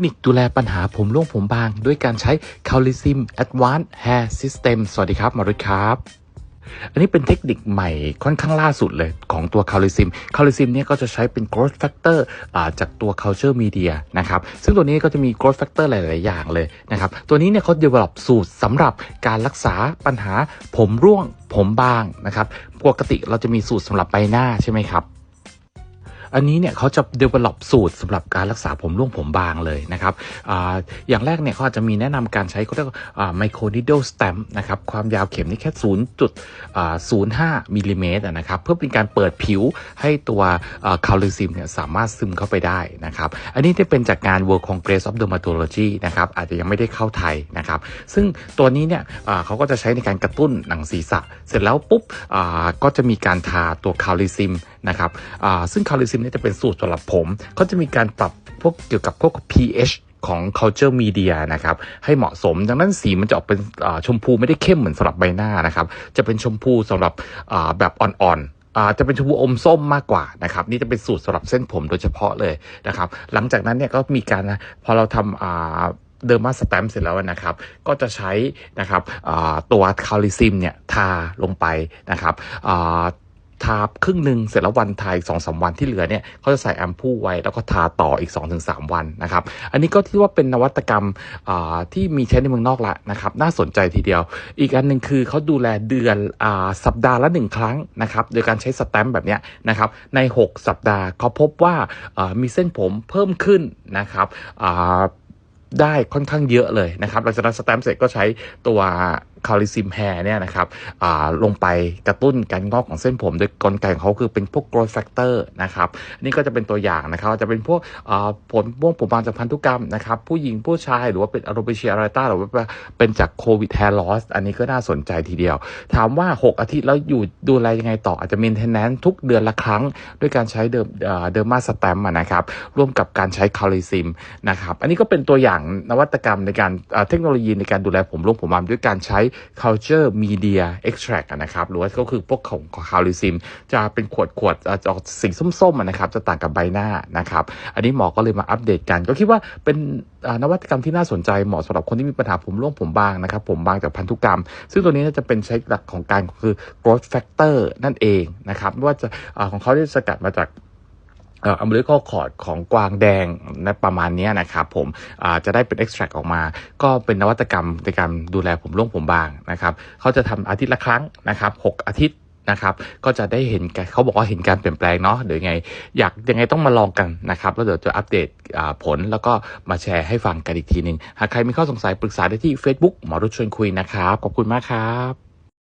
คนิคดูแลปัญหาผมร่วงผมบาง ด้วยการใช้ c a l i s i m Advanced Hair System สวัสดีครับ มารุยครับอันนี้เป็นเทคนิคใหม่ค่อนข้างล่าสุดเลยของตัว c a l i s i m c a l i s i m เนี่ยก็จะใช้เป็น growth factor อ่าจากตัว culture media นะครับ ซึ่งตัวนี้ก็จะมี growth factor หลาย ๆ อย่างเลยนะครับ ตัวนี้เนี่ยเขา develop สูตรสำหรับการรักษาปัญหาผมร่วงผมบางนะครับ ปกติเราจะมีสูตรสำหรับใบหน้าใช่ไหมครับ อันนี้เนี่ยเขาจะ develop สูตรสำหรับการรักษาผมร่วงผมบางเลยนะครับออย่างแรกเนี่ยเขาอาจจะมีแนะนำการใช้เขาเรียกว่า micro needle stamp นะครับความยาวเข็มนี่แค่0.05มิลลิเมตรนะครับเพื่อเป็นการเปิดผิวให้ตัวคาลิซิมเนี่ยสามารถซึมเข้าไปได้นะครับอันนี้จะเป็นจากงาน World Congress of Dermatology นะครับอาจจะยังไม่ได้เข้าไทยนะครับซึ่งตัวนี้เนี่ยเขาก็จะใช้ในการกระตุ้นหนังศีรษะ เสร็จแล้วปุ๊บก็จะมีการทาตัวคาลิซิมนะครับซึ่งคาลิซิมเนี่ยจะเป็นสูตรสำหรับผมเขาจะมีการปรับพวกเกี่ยวกับพวก pH ของ culture media นะครับ ให้เหมาะสม ดังนั้นสีมันจะออกเป็นชมพูไม่ได้เข้มเหมือนสำหรับใบหน้านะครับ จะเป็นชมพูสำหรับแบบอ่อนๆอ่าจะเป็นชมพูอมส้มมากกว่านะครับนี่จะเป็นสูตรสำหรับเส้นผมโดยเฉพาะเลยนะครับ หลังจากนั้นเนี่ยก็มีการพอเราทำอ่าเดอร์มาสแตมเสร็จแล้วนะครับ ก็จะใช้นะครับตัวคาลิซิมเนี่ยทาลงไปนะครับ ทาครึ่งหนึ่งเสร็จแล้ววันทาอีกสองสาวันที่เหลือเนี่ยเขาจะใส่แอมพูไว้แล้วก็ทาต่ออีก 2-3 วันนะครับ อันนี้ก็ที่ว่าเป็นนวัตกรรมที่มีใช้ในเมืองนอกละนะครับ น่าสนใจทีเดียว อีกอันหนึ่งคือเขาดูแลเดือนอสัปดาห์ละหนึ่งครั้งนะครับ โดยการใช้สแตมป์แบบนี้นะครับ ใน 6 สัปดาห์เขาพบว่ามีเส้นผมเพิ่มขึ้นนะครับได้ค่อนข้างเยอะเลยนะครับหลังจากนั้นสแตมป์เสร็จก็ใช้ตัว คาลิซิมแฮร์เนี่ยนะครับลงไปกระตุ้นการงอกของเส้นผม โดยกลไกของเขาคือเป็นพวก growth factor นะครับนี่ก็จะเป็นตัวอย่างนะครับจะเป็นพวกผลม่วงผมบางจากพันธุกรรมนะครับผู้หญิงผู้ชายหรือว่าเป็นอโรเบเชียอาราต้าหรือว่าเป็นจากโควิด hair loss อันนี้ก็น่าสนใจทีเดียว ถามว่า 6 อาทิตย์แล้วอยู่ดูแลยังไงต่ออาจจะ maintenance ทุกเดือนละครั้ง ด้วยการใช้เดิมเดิมมาสแตมนะครับร่วมกับการใช้คาลิซิมนะครับอันนี้ก็เป็นตัวอย่างนวัตกรรมในการเทคโนโลยีในการดูแลผมร่วงผมบางด้วยการใช้ culture media extract นะครับ หรือว่าก็คือพวกของคาลิซิม จะเป็นขวดขวดๆอ่าจะออกสีส้มๆนะครับ จะต่างกับใบหน้านะครับ อันนี้หมอก็เลยมาอัปเดตกัน ก็คิดว่าเป็นนวัตกรรมที่น่าสนใจเหมาะสำหรับคนที่มีปัญหาผมร่วงผมบางนะครับ ผมบางจากพันธุกรรม ซึ่งตัวนี้จะเป็นใช้หลักของการคือ growth factor นั่นเองนะครับไม่ว่าจะอาของเขาที่สกัดมาจาก อ่อ umbilical cord ของกวางแดงนะประมาณนี้นะครับผมจะได้เป็น extract ออกมา ก็เป็นนวัตกรรมในการดูแลผมร่วงผมบางนะครับเขาจะทำอาทิตย์ละครั้งนะครับหกอาทิตย์นะครับก็จะได้เห็นเขาบอกว่าเห็นการเปลี่ยนแปลงเนาะเดี๋ยวไง อยากยังไงต้องมาลองกันนะครับแล้วเดี๋ยวจะอัปเดตผลแล้วก็มาแชร์ให้ฟังกันอีกทีหนึ่งหากใครมีข้อสงสัยปรึกษาได้ที่ Facebook หมอรุชชวนคุยนะครับ ขอบคุณมากครับ